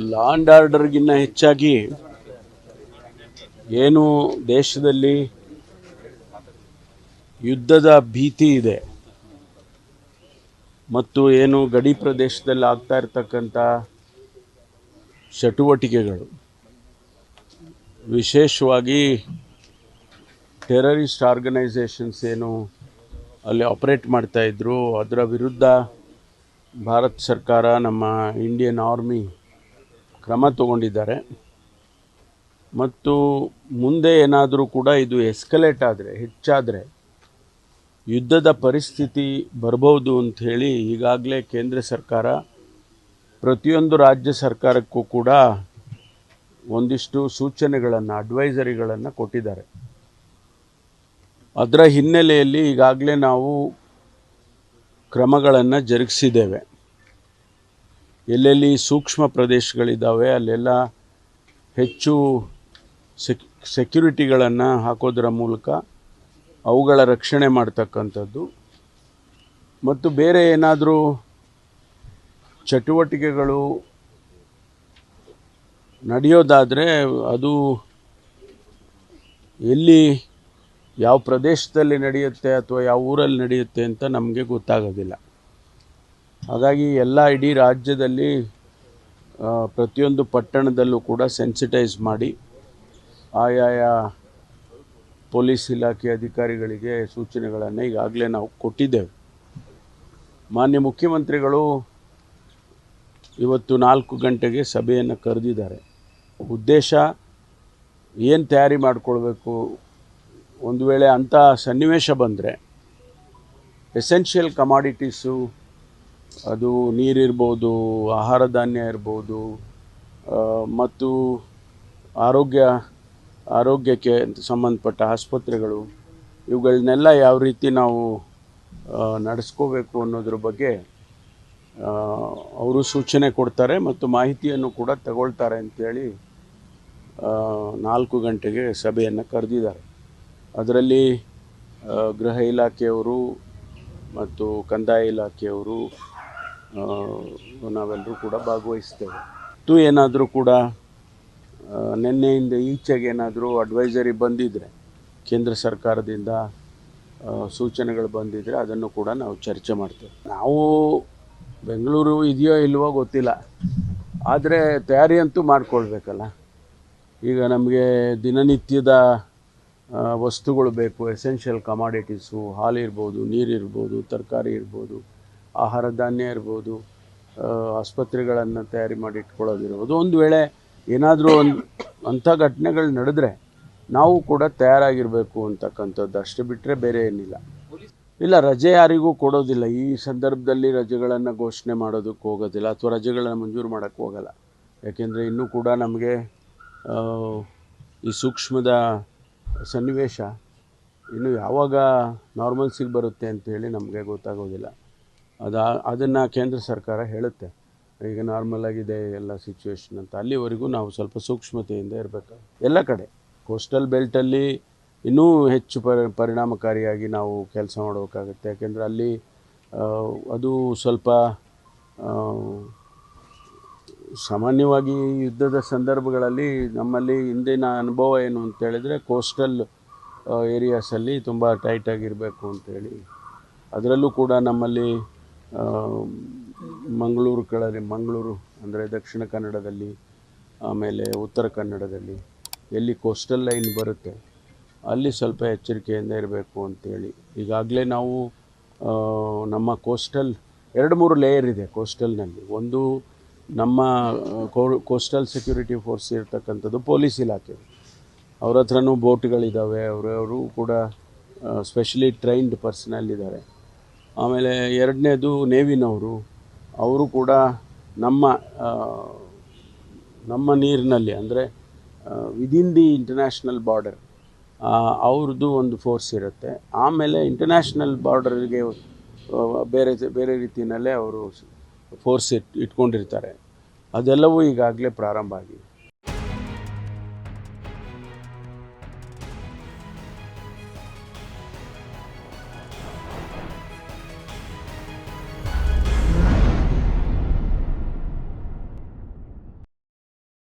Law and ಆರ್ಡರ್ಗಿನ್ನ ಹೆಚ್ಚಾಗಿ ಏನು ದೇಶದಲ್ಲಿ ಯುದ್ಧದ ಭೀತಿ ಇದೆ ಮತ್ತು ಏನು ಗಡಿ ಪ್ರದೇಶದಲ್ಲಿ ಆಗ್ತಾ ಇರತಕ್ಕಂಥ ಚಟುವಟಿಕೆಗಳು, ವಿಶೇಷವಾಗಿ ಟೆರರಿಸ್ಟ್ ಆರ್ಗನೈಸೇಷನ್ಸ್ ಏನು ಅಲ್ಲಿ ಆಪರೇಟ್ ಮಾಡ್ತಾಯಿದ್ರು ಅದರ ವಿರುದ್ಧ ಭಾರತ ಸರ್ಕಾರ ನಮ್ಮ ಇಂಡಿಯನ್ ಆರ್ಮಿ ಕ್ರಮ ತಗೊಂಡಿದ್ದಾರೆ. ಮತ್ತು ಮುಂದೆ ಏನಾದರೂ ಕೂಡ ಇದು ಎಸ್ಕಲೇಟ್ ಆದರೆ, ಹೆಚ್ಚಾದರೆ ಯುದ್ಧದ ಪರಿಸ್ಥಿತಿ ಬರ್ಬೋದು ಅಂಥೇಳಿ ಈಗಾಗಲೇ ಕೇಂದ್ರ ಸರ್ಕಾರ ಪ್ರತಿಯೊಂದು ರಾಜ್ಯ ಸರ್ಕಾರಕ್ಕೂ ಕೂಡ ಒಂದಿಷ್ಟು ಸೂಚನೆಗಳನ್ನು ಅಡ್ವೈಸರಿಗಳನ್ನು ಕೊಟ್ಟಿದ್ದಾರೆ. ಅದರ ಹಿನ್ನೆಲೆಯಲ್ಲಿ ಈಗಾಗಲೇ ನಾವು ಕ್ರಮಗಳನ್ನು ಜರುಗಿಸಿದ್ದೇವೆ. ಎಲ್ಲೆಲ್ಲಿ ಸೂಕ್ಷ್ಮ ಪ್ರದೇಶಗಳಿದ್ದಾವೆ, ಅಲ್ಲೆಲ್ಲ ಹೆಚ್ಚು ಸೆಕ್, ಸೆಕ್ಯುರಿಟಿಗಳನ್ನು ಹಾಕೋದರ ಮೂಲಕ ಅವುಗಳ ರಕ್ಷಣೆ ಮಾಡ್ತಕ್ಕಂಥದ್ದು. ಮತ್ತು ಬೇರೆ ಏನಾದರೂ ಚಟುವಟಿಕೆಗಳು ನಡೆಯೋದಾದರೆ ಅದು ಎಲ್ಲಿ ಯಾವ ಪ್ರದೇಶದಲ್ಲಿ ನಡೆಯುತ್ತೆ ಅಥವಾ ಯಾವ ಊರಲ್ಲಿ ನಡೆಯುತ್ತೆ ಅಂತ ನಮಗೆ ಗೊತ್ತಾಗೋದಿಲ್ಲ. ಹಾಗಾಗಿ ಎಲ್ಲ ಇಡೀ ರಾಜ್ಯದಲ್ಲಿ ಪ್ರತಿಯೊಂದು ಪಟ್ಟಣದಲ್ಲೂ ಕೂಡ ಸೆನ್ಸಿಟೈಸ್ ಮಾಡಿ ಆಯಾಯ ಪೊಲೀಸ್ ಇಲಾಖೆ ಅಧಿಕಾರಿಗಳಿಗೆ ಸೂಚನೆಗಳನ್ನು ಈಗಾಗಲೇ ನಾವು ಕೊಟ್ಟಿದ್ದೇವೆ. ಮಾನ್ಯ ಮುಖ್ಯಮಂತ್ರಿಗಳು ಇವತ್ತು ನಾಲ್ಕು ಗಂಟೆಗೆ ಸಭೆಯನ್ನು ಕರೆದಿದ್ದಾರೆ. ಉದ್ದೇಶ ಏನು ತಯಾರಿ ಮಾಡಿಕೊಳ್ಬೇಕು? ಒಂದು ವೇಳೆ ಅಂಥ ಸನ್ನಿವೇಶ ಬಂದರೆ ಎಸೆನ್ಷಿಯಲ್ ಕಮಾಡಿಟೀಸು ಅದು ನೀರಿರ್ಬೋದು ಆಹಾರ ಧಾನ್ಯ ಇರ್ಬೋದು ಮತ್ತು ಆರೋಗ್ಯ, ಆರೋಗ್ಯಕ್ಕೆ ಸಂಬಂಧಪಟ್ಟ ಆಸ್ಪತ್ರೆಗಳು, ಇವುಗಳನ್ನೆಲ್ಲ ಯಾವ ರೀತಿ ನಾವು ನಡೆಸ್ಕೋಬೇಕು ಅನ್ನೋದ್ರ ಬಗ್ಗೆ ಅವರು ಸೂಚನೆ ಕೊಡ್ತಾರೆ ಮತ್ತು ಮಾಹಿತಿಯನ್ನು ಕೂಡ ತಗೊಳ್ತಾರೆ ಅಂಥೇಳಿ ನಾಲ್ಕು ಗಂಟೆಗೆ ಸಭೆಯನ್ನು ಕರೆದಿದ್ದಾರೆ. ಅದರಲ್ಲಿ ಗೃಹ ಇಲಾಖೆಯವರು ಮತ್ತು ಕಂದಾಯ ಇಲಾಖೆಯವರು ನಾವೆಲ್ಲರೂ ಕೂಡ ಭಾಗವಹಿಸ್ತೇವೆ. ತು ಏನಾದರೂ ಕೂಡ ನಿನ್ನೆಯಿಂದ ಈಚೆಗೆ ಏನಾದರೂ ಅಡ್ವೈಸರಿ ಬಂದಿದ್ದರೆ ಕೇಂದ್ರ ಸರ್ಕಾರದಿಂದ ಸೂಚನೆಗಳು ಬಂದಿದ್ದರೆ ಅದನ್ನು ಕೂಡ ನಾವು ಚರ್ಚೆ ಮಾಡ್ತೇವೆ. ನಾವು ಬೆಂಗಳೂರು ಇದೆಯೋ ಇಲ್ವೋ ಗೊತ್ತಿಲ್ಲ. ಆದರೆ ತಯಾರಿ ಅಂತೂ ಮಾಡ್ಕೊಳ್ಬೇಕಲ್ಲ. ಈಗ ನಮಗೆ ದಿನನಿತ್ಯದ ವಸ್ತುಗಳು ಬೇಕು. ಎಸೆನ್ಷಿಯಲ್ ಕಮಾಡಿಟೀಸು ಹಾಲು ಇರ್ಬೋದು ನೀರಿರ್ಬೋದು ತರಕಾರಿ ಇರ್ಬೋದು. ಆಹಾರ ಧಾನ್ಯ ಇರ್ಬೋದು ಆಸ್ಪತ್ರೆಗಳನ್ನು ತಯಾರಿ ಮಾಡಿ ಇಟ್ಕೊಳ್ಳೋದಿರ್ಬೋದು. ಒಂದು ವೇಳೆ ಏನಾದರೂ ಒಂದು ಅಂಥ ಘಟನೆಗಳು ನಡೆದ್ರೆ ನಾವು ಕೂಡ ತಯಾರಾಗಿರಬೇಕು ಅಂತಕ್ಕಂಥದ್ದು. ಅಷ್ಟು ಬಿಟ್ಟರೆ ಬೇರೆ ಏನಿಲ್ಲ. ಇಲ್ಲ, ರಜೆ ಯಾರಿಗೂ ಕೊಡೋದಿಲ್ಲ. ಈ ಸಂದರ್ಭದಲ್ಲಿ ರಜೆಗಳನ್ನು ಘೋಷಣೆ ಮಾಡೋದಕ್ಕೆ ಹೋಗೋದಿಲ್ಲ ಅಥವಾ ರಜೆಗಳನ್ನು ಮಂಜೂರು ಮಾಡೋಕ್ಕೆ ಹೋಗಲ್ಲ. ಯಾಕೆಂದರೆ ಇನ್ನೂ ಕೂಡ ನಮಗೆ ಈ ಸೂಕ್ಷ್ಮದ ಸನ್ನಿವೇಶ ಇನ್ನು ಯಾವಾಗ ನಾರ್ಮಲ್ಸಿಗೆ ಬರುತ್ತೆ ಅಂತೇಳಿ ನಮಗೆ ಗೊತ್ತಾಗೋದಿಲ್ಲ. ಅದಾ, ಅದನ್ನು ಕೇಂದ್ರ ಸರ್ಕಾರ ಹೇಳುತ್ತೆ. ಈಗ ನಾರ್ಮಲ್ ಆಗಿದೆ ಎಲ್ಲ ಸಿಚುವೇಶನ್ ಅಂತ. ಅಲ್ಲಿವರೆಗೂ ನಾವು ಸ್ವಲ್ಪ ಸೂಕ್ಷ್ಮತೆಯಿಂದ ಇರಬೇಕು. ಎಲ್ಲ ಕಡೆ. ಕೋಸ್ಟಲ್ ಬೆಲ್ಟಲ್ಲಿ ಇನ್ನೂ ಹೆಚ್ಚು ಪರಿ, ಪರಿಣಾಮಕಾರಿಯಾಗಿ ನಾವು ಕೆಲಸ ಮಾಡಬೇಕಾಗುತ್ತೆ. ಯಾಕೆಂದರೆ ಅಲ್ಲಿ ಅದು ಸ್ವಲ್ಪ ಸಾಮಾನ್ಯವಾಗಿ ಯುದ್ಧದ ಸಂದರ್ಭಗಳಲ್ಲಿ ನಮ್ಮಲ್ಲಿ ಹಿಂದಿನ ಅನುಭವ ಏನು ಅಂತ ಹೇಳಿದ್ರೆ ಕೋಸ್ಟಲ್ ಏರಿಯಾಸಲ್ಲಿ ತುಂಬ ಟೈಟಾಗಿರಬೇಕು ಅಂತೇಳಿ ಅದರಲ್ಲೂ ಕೂಡ ನಮ್ಮಲ್ಲಿ ಮಂಗಳೂರು ಕಡೆ ಮಂಗಳೂರು ಅಂದರೆ ದಕ್ಷಿಣ ಕನ್ನಡದಲ್ಲಿ, ಆಮೇಲೆ ಉತ್ತರ ಕನ್ನಡದಲ್ಲಿ, ಎಲ್ಲಿ ಕೋಸ್ಟಲ್ ಲೈನ್ ಬರುತ್ತೆ, ಅಲ್ಲಿ ಸ್ವಲ್ಪ ಎಚ್ಚರಿಕೆಯಿಂದ ಇರಬೇಕು ಅಂತೇಳಿ. ಈಗಾಗಲೇ ನಾವು ನಮ್ಮ ಕೋಸ್ಟಲ್ ಎರಡು ಮೂರು ಲೇಯರ್ ಇದೆ ಕೋಸ್ಟಲ್ನಲ್ಲಿ ಒಂದು ನಮ್ಮ ಕೋಸ್ಟಲ್ ಸೆಕ್ಯೂರಿಟಿ ಫೋರ್ಸ್ ಇರ್ತಕ್ಕಂಥದ್ದು ಪೊಲೀಸ್ ಇಲಾಖೆ. ಅವ್ರ ಹತ್ರನೂ ಬೋಟ್ಗಳಿದ್ದಾವೆ ಅವರವರು ಕೂಡ ಸ್ಪೆಷಲಿ ಟ್ರೈನ್ಡ್ ಪರ್ಸನಲ್ ಇದ್ದಾರೆ ಆಮೇಲೆ ಎರಡನೇದು ನೇವಿನವರು. ಅವರು ಕೂಡ ನಮ್ಮ ನಮ್ಮ ನೀರಿನಲ್ಲಿ ಅಂದರೆ ವಿದಿನ್ ದಿ ಇಂಟರ್ನ್ಯಾಷನಲ್ ಬಾರ್ಡರ್ ಅವ್ರದ್ದು ಒಂದು ಫೋರ್ಸ್ ಇರುತ್ತೆ. ಆಮೇಲೆ ಇಂಟರ್ನ್ಯಾಷನಲ್ ಬಾರ್ಡರ್ಗೆ ಬೇರೆ ಬೇರೆ ರೀತಿಯಲ್ಲೇ ಅವರು ಫೋರ್ಸ್ ಇಟ್, ಇಟ್ಕೊಂಡಿರ್ತಾರೆ. ಅದೆಲ್ಲವೂ ಈಗಾಗಲೇ ಪ್ರಾರಂಭ ಆಗಿದೆ.